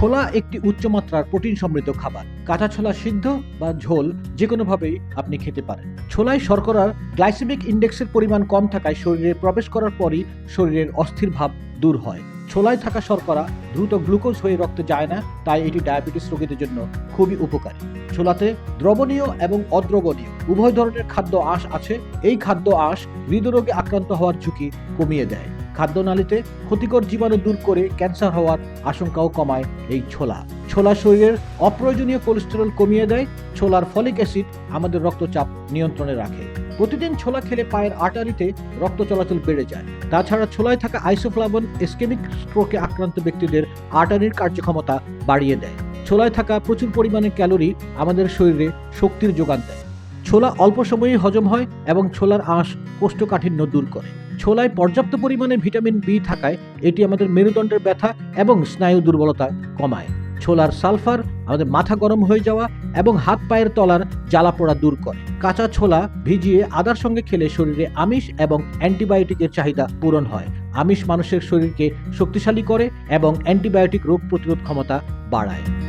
ছোলা একটি উচ্চমাত্রার প্রোটিন সমৃদ্ধ খাবার। কাঁচা ছোলা সিদ্ধ বা ঝোল যে কোনোভাবেই আপনি খেতে পারেন। ছোলায় শর্করার গ্লাইসেমিক ইন্ডেক্সের পরিমাণ কম থাকায় শরীরে প্রবেশ করার পরই শরীরের অস্থির ভাব দূর হয়। ছোলায় থাকা শর্করা দ্রুত গ্লুকোজ হয়ে রক্তে যায় না, তাই এটি ডায়াবেটিস রোগীদের জন্য খুবই উপকারী। ছোলাতে দ্রবণীয় এবং অদ্রবণীয় উভয় ধরনের খাদ্য আঁশ আছে। এই খাদ্য আঁশ হৃদরোগে আক্রান্ত হওয়ার ঝুঁকি কমিয়ে দেয়। খাদ্যনালীতে ক্ষতিকর জীবাণু দূর করে ক্যান্সার হওয়ার আশঙ্কাও কমায় এই ছোলা। ছোলা শরীরের অপ্রয়োজনীয় কোলেস্টেরল কমিয়ে দেয়। ছোলার ফলিক অ্যাসিড আমাদের রক্তচাপ নিয়ন্ত্রণে রাখে। প্রতিদিন ছোলা খেলে পায়ের আর্টারিতে রক্ত চলাচল বেড়ে যায়। তাছাড়া ছোলায় থাকা আইসোফ্লাভন এসকেমিক স্ট্রোকে আক্রান্ত ব্যক্তিদের আর্টারির কার্যক্ষমতা বাড়িয়ে দেয়। ছোলায় থাকা প্রচুর পরিমাণে ক্যালোরি আমাদের শরীরে শক্তির যোগান দেয়। ছোলা অল্প সময়েই হজম হয় এবং ছোলার আঁশ কোষ্ঠকাঠিন্য দূর করে। ছোলায় পর্যাপ্ত পরিমাণে ভিটামিন বি থাকায় এটি আমাদের মেরুদণ্ডের ব্যথা এবং স্নায়ু দুর্বলতা কমায়। ছোলার সালফার আমাদের মাথা গরম হয়ে যাওয়া এবং হাত পায়ের তলার জ্বালা পোড়া দূর করে। কাঁচা ছোলা ভিজিয়ে আদার সঙ্গে খেলে শরীরে আমিষ এবং অ্যান্টিবায়োটিকের চাহিদা পূরণ হয়। আমিষ মানুষের শরীরকে শক্তিশালী করে এবং অ্যান্টিবায়োটিক রোগ প্রতিরোধ ক্ষমতা বাড়ায়।